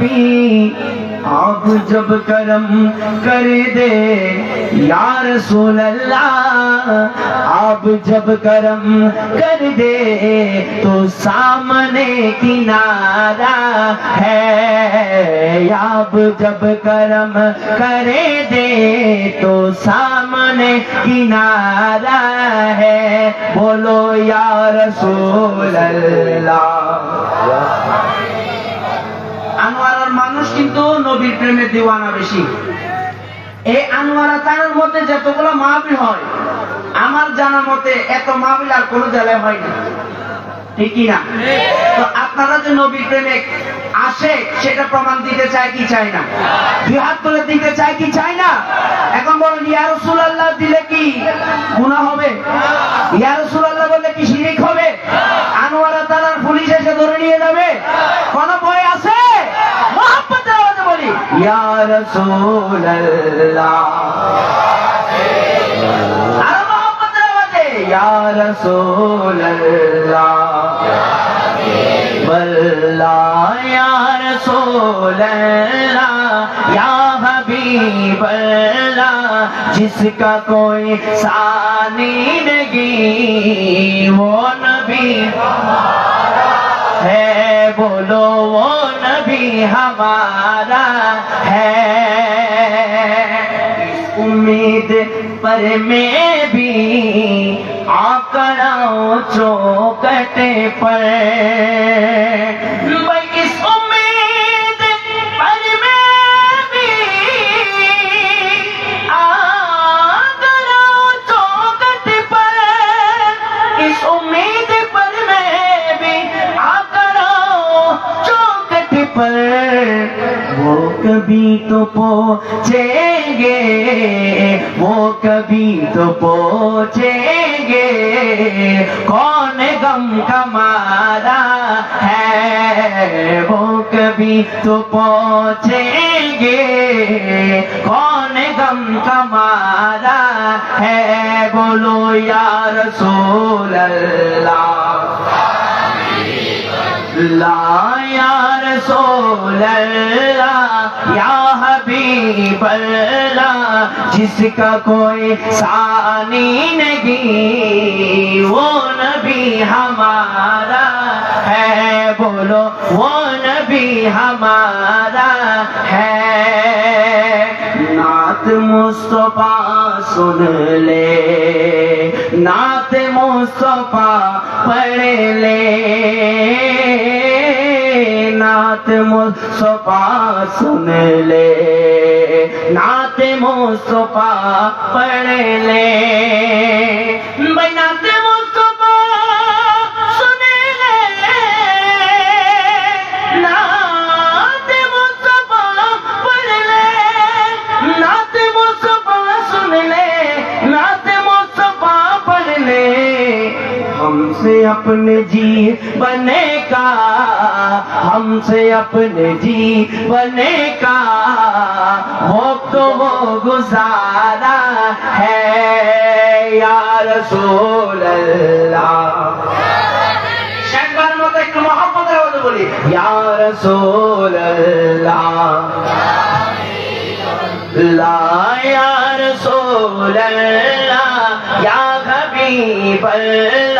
نبی آپ جب کرم کر دے، یا رسول اللہ، آپ جب کرم کر دے تو سامنے کنارہ ہے۔ آپ جب کرم کرے دے تو سامنے کنارہ ہے۔ بولو یا رسول اللہ۔ আনোয়ারার মানুষ কিন্তু নবীর প্রেমে দিওয়ানা বেশি। এই আনোয়ারা তার মধ্যে যতগুলো মাহবিল হয়, আমার জানা মতে এত মাহবিল আর কোনো জেলায় হয় না। ঠিকই না? তো আপনারা যে নবীর প্রেমে আসে, সেটা প্রমাণ দিতে চায় কি চায় না? দুই হাত তুলে দিতে চায় কি চায় না? এখন বলেন, ইয়া রাসূলুল্লাহ, দিলে কি গুনাহ হবে? ইয়া رسول اللہ. یا رسول اللہ. بلا یا رسول اللہ. یا حبیب اللہ. جس کا کوئی ثانی نہیں، وہ نبی. ہمارا ہے بولو وہ نبی ہمارا ہے۔ امید پر میں بھی آکڑوں چوکٹے پر۔ کبھی تو پہنچیں گے، وہ کبھی تو پہنچیں گے۔ کون غم کا مارا ہے، وہ کبھی تو پہنچیں گے۔ کون غم کا مارا ہے، بولو یا رسول اللہ۔ لا یا رسول اللہ۔ یا حبیب اللہ، جس کا کوئی ثانی نہیں، وہ نبی ہمارا ہے، بولو، وہ نبی ہمارا ہے۔ نعت مصطفیٰ سن لے، نعت مصطفیٰ پڑھ لے۔ نعت مصطفیٰ سن لے نعت مصطفیٰ پڑھ لے بھائی نعت سے اپنے جی بنے کا، ہم سے اپنے جی بنے کا۔ وہ تو وہ گزارا ہے، یا رسول اللہ۔ محبت ہے بولی۔ یا رسول اللہ۔ لا، یا رسول اللہ۔ یا حبیب اللہ۔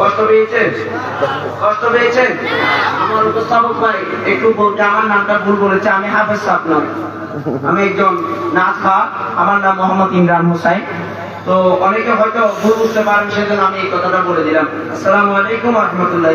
কষ্ট পেয়েছেন? আমার ভাই, একটু বলতে আমার নামটা ভুল বলেছে, আমি আমি একজন নাচ খা আমার নাম মোহাম্মদ ইমরান হুসাইন। তো অনেকে হয়তো ভুল বুঝতে পারেন, সেজন্য আমি এই কথাটা বলে দিলাম। আসসালামু আলাইকুম রহমতুল্লাহ